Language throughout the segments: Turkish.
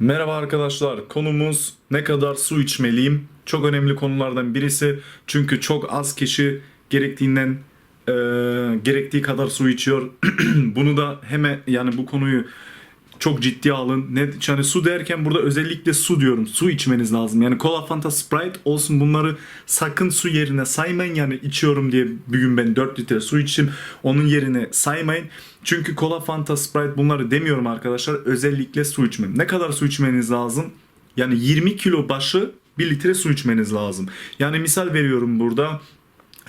Merhaba arkadaşlar. Konumuz ne kadar su içmeliyim? Çok önemli konulardan birisi. Çünkü çok az kişi gerektiğinden e, gerektiği kadar su içiyor. Bunu da hemen yani bu konuyu çok ciddiye alın. Ne, yani su derken burada özellikle su diyorum. Su içmeniz lazım. Yani Cola, Fanta, Sprite olsun bunları sakın su yerine saymayın. Yani içiyorum diye bugün ben 4 litre su içtim. Onun yerine saymayın. Çünkü Cola, Fanta, Sprite bunları demiyorum arkadaşlar. Özellikle su içmeyin. Ne kadar su içmeniz lazım? Yani 20 kilo başı 1 litre su içmeniz lazım. Yani misal veriyorum burada.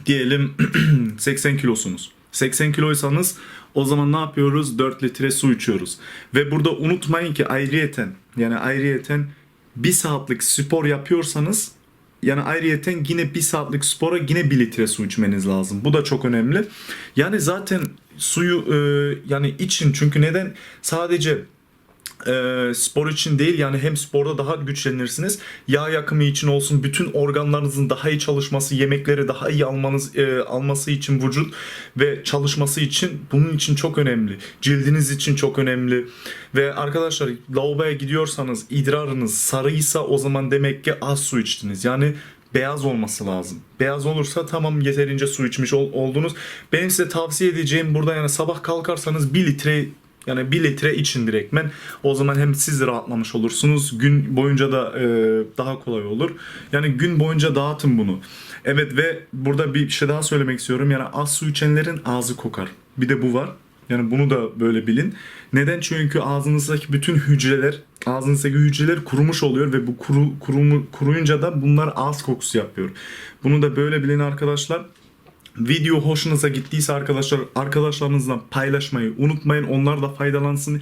Diyelim 80 kilosunuz. 80 kiloysanız o zaman ne yapıyoruz? 4 litre su içiyoruz. Ve burada unutmayın ki ayrıyeten yani ayrıyeten 1 saatlik spor yapıyorsanız yani ayrıyeten yine 1 saatlik spora yine 1 litre su içmeniz lazım. Bu da çok önemli. Yani zaten suyu e, yani için çünkü neden? Sadece e, spor için değil yani hem sporda daha güçlenirsiniz. Yağ yakımı için olsun bütün organlarınızın daha iyi çalışması, yemekleri daha iyi almanız e, alması için vücut ve çalışması için bunun için çok önemli. Cildiniz için çok önemli. Ve arkadaşlar lavaboya gidiyorsanız idrarınız sarıysa o zaman demek ki az su içtiniz. Yani beyaz olması lazım. Beyaz olursa tamam yeterince su içmiş ol- oldunuz. Benim size tavsiye edeceğim burada yani sabah kalkarsanız 1 litre yani 1 litre için direktmen. O zaman hem siz de rahatlamış olursunuz. Gün boyunca da e, daha kolay olur. Yani gün boyunca dağıtın bunu. Evet ve burada bir şey daha söylemek istiyorum. Yani az su içenlerin ağzı kokar. Bir de bu var. Yani bunu da böyle bilin. Neden? Çünkü ağzınızdaki bütün hücreler, ağzınızdaki hücreler kurumuş oluyor ve bu kuru, kurumu, kuruyunca da bunlar ağız kokusu yapıyor. Bunu da böyle bilin arkadaşlar. Video hoşunuza gittiyse arkadaşlar arkadaşlarınızla paylaşmayı unutmayın. Onlar da faydalansın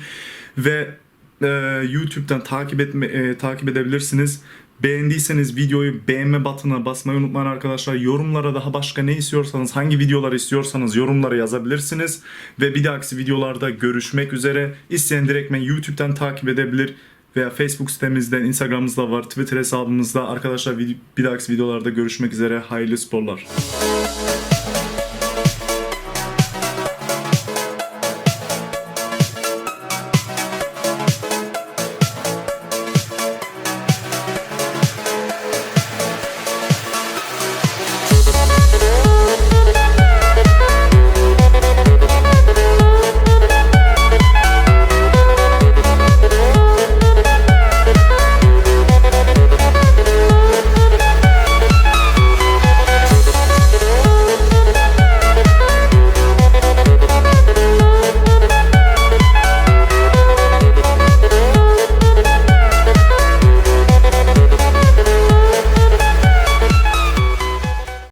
ve e, YouTube'dan takip etme e, takip edebilirsiniz. Beğendiyseniz videoyu beğenme butonuna basmayı unutmayın arkadaşlar. Yorumlara daha başka ne istiyorsanız, hangi videolar istiyorsanız yorumlara yazabilirsiniz. Ve bir dahaki videolarda görüşmek üzere. İsteyen direktmen YouTube'dan takip edebilir veya Facebook sitemizden, Instagram'ımızda var, Twitter hesabımızda. Arkadaşlar bir dahaki videolarda görüşmek üzere. Hayırlı sporlar.